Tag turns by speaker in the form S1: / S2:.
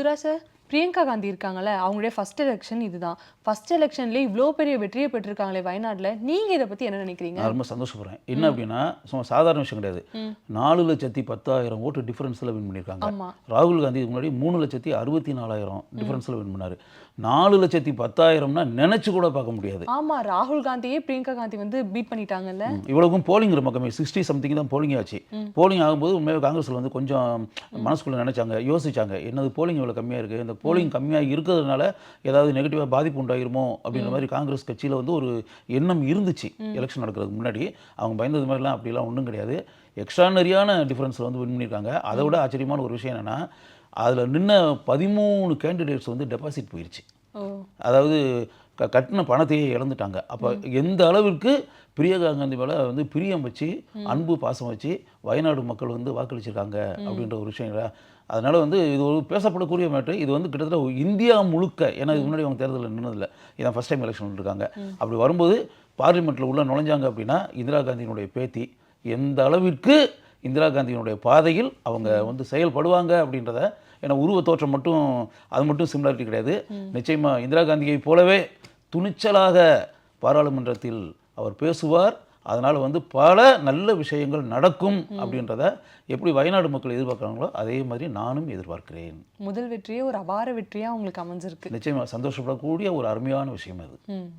S1: süresi Priyanka Gandhi இருக்காங்கல்ல அவங்களுடைய first election இதுதான். ஃபர்ஸ்ட் எலெக்ஷன்லேயே இவ்வளோ பெரிய வெற்றியை பெற்றிருக்காங்களே வயநாட்டில். நீங்கள் இதை பற்றி என்ன நினைக்கிறீங்க?
S2: நான் ரொம்ப சந்தோஷப்படுறேன். என்ன அப்படின்னா சும்மா சாதாரண விஷயம் கிடையாது. நாலு லட்சத்தி பத்தாயிரம் ஓட்டு டிஃபரன்ஸில் வின் பண்ணியிருக்காங்க. ராகுல் காந்தி முன்னாடி மூணு லட்சத்தி அறுபத்தி நாலாயிரம் டிஃபரன்ஸில் வின் பண்ணாரு. நாலு லட்சத்தி பத்தாயிரம்னா நினைச்சு கூட பார்க்க மனசுக்குள்ள
S1: ஆமா ராகுல் காந்தியே பிரியங்கா காந்தி வந்து பீட் பண்ணிட்டாங்கல்ல.
S2: இவ்வளவுக்கும் போலிங் ரொம்ப கம்மி சிக்ஸ்டி சம்திங் தான் போலிங் ஆச்சு. போலிங் ஆகும்போது உண்மையாக காங்கிரஸில் வந்து கொஞ்சம் மனசுக்குள்ள நினைச்சாங்க யோசிச்சாங்க. என்னது போலிங் இவ்வளோ கம்மியாக இருக்குது இந்த போலிங் கம்மியாக இருக்கிறதுனால ஏதாவது நெகட்டிவாக பாதிப்பு உண்டாயிருமோ அப்படின்ற மாதிரி காங்கிரஸ் கட்சியில் வந்து ஒரு எண்ணம் இருந்துச்சு எலெக்ஷன் நடக்கிறதுக்கு முன்னாடி. அவங்க பயந்தது மாதிரிலாம் அப்படிலாம் ஒன்றும் கிடையாது. எக்ஸ்ட்ரானரியான டிஃப்ரென்ஸில் வந்து வின் பண்ணியிருக்காங்க. அதை விட ஆச்சரியமான ஒரு விஷயம் என்னென்னா அதில் நின்ன பதிமூணு கேண்டிடேட்ஸ் வந்து டெபாசிட் போயிருச்சு.
S1: ஓ.
S2: அதாவது க கட்டின பணத்தையே இழந்துட்டாங்க. அப்போ எந்த அளவிற்கு பிரியங்கா காந்தி மேலே வந்து பிரியம் வச்சு அன்பு பாசம் வச்சு வயநாடு மக்கள் வந்து வாக்களிச்சிருக்காங்க அப்படின்ற ஒரு விஷயம் அதனால வந்து இது ஒரு பேசப்படக்கூடிய மேட்ரு இது வந்து கிட்டத்தட்ட இந்தியா முழுக்க ஏன்னா இது முன்னாடி அவங்க தேர்தலில் நின்னதில்லை. இதான் ஃபஸ்ட் டைம் எலெக்ஷன் இருக்காங்க அப்படி வரும்போது பார்லிமெண்ட்டில் உள்ள நுழைஞ்சாங்க அப்படின்னா இந்திரா காந்தியினுடைய பேத்தி. எந்த அளவிற்கு இந்திரா காந்தியினுடைய பாதையில் அவங்க வந்து செயல்படுவாங்க அப்படின்றத ஏன்னா உருவ தோற்றம் மட்டும் அது மட்டும் சிமிலாரிட்டி கிடையாது. நிச்சயமா இந்திரா காந்தியை போலவே துணிச்சலாக பாராளுமன்றத்தில் அவர் பேசுவார். அதனால் வந்து பல நல்ல விஷயங்கள் நடக்கும் அப்படின்றத எப்படி வயநாடு மக்கள் எதிர்பார்க்குறாங்களோ அதே மாதிரி நானும் எதிர்பார்க்கிறேன்.
S1: முதல் வெற்றியே ஒரு அபார வெற்றியா உங்களுக்கு அமைஞ்சிருக்கு.
S2: நிச்சயமா சந்தோஷப்படக்கூடிய ஒரு அருமையான விஷயம் அது.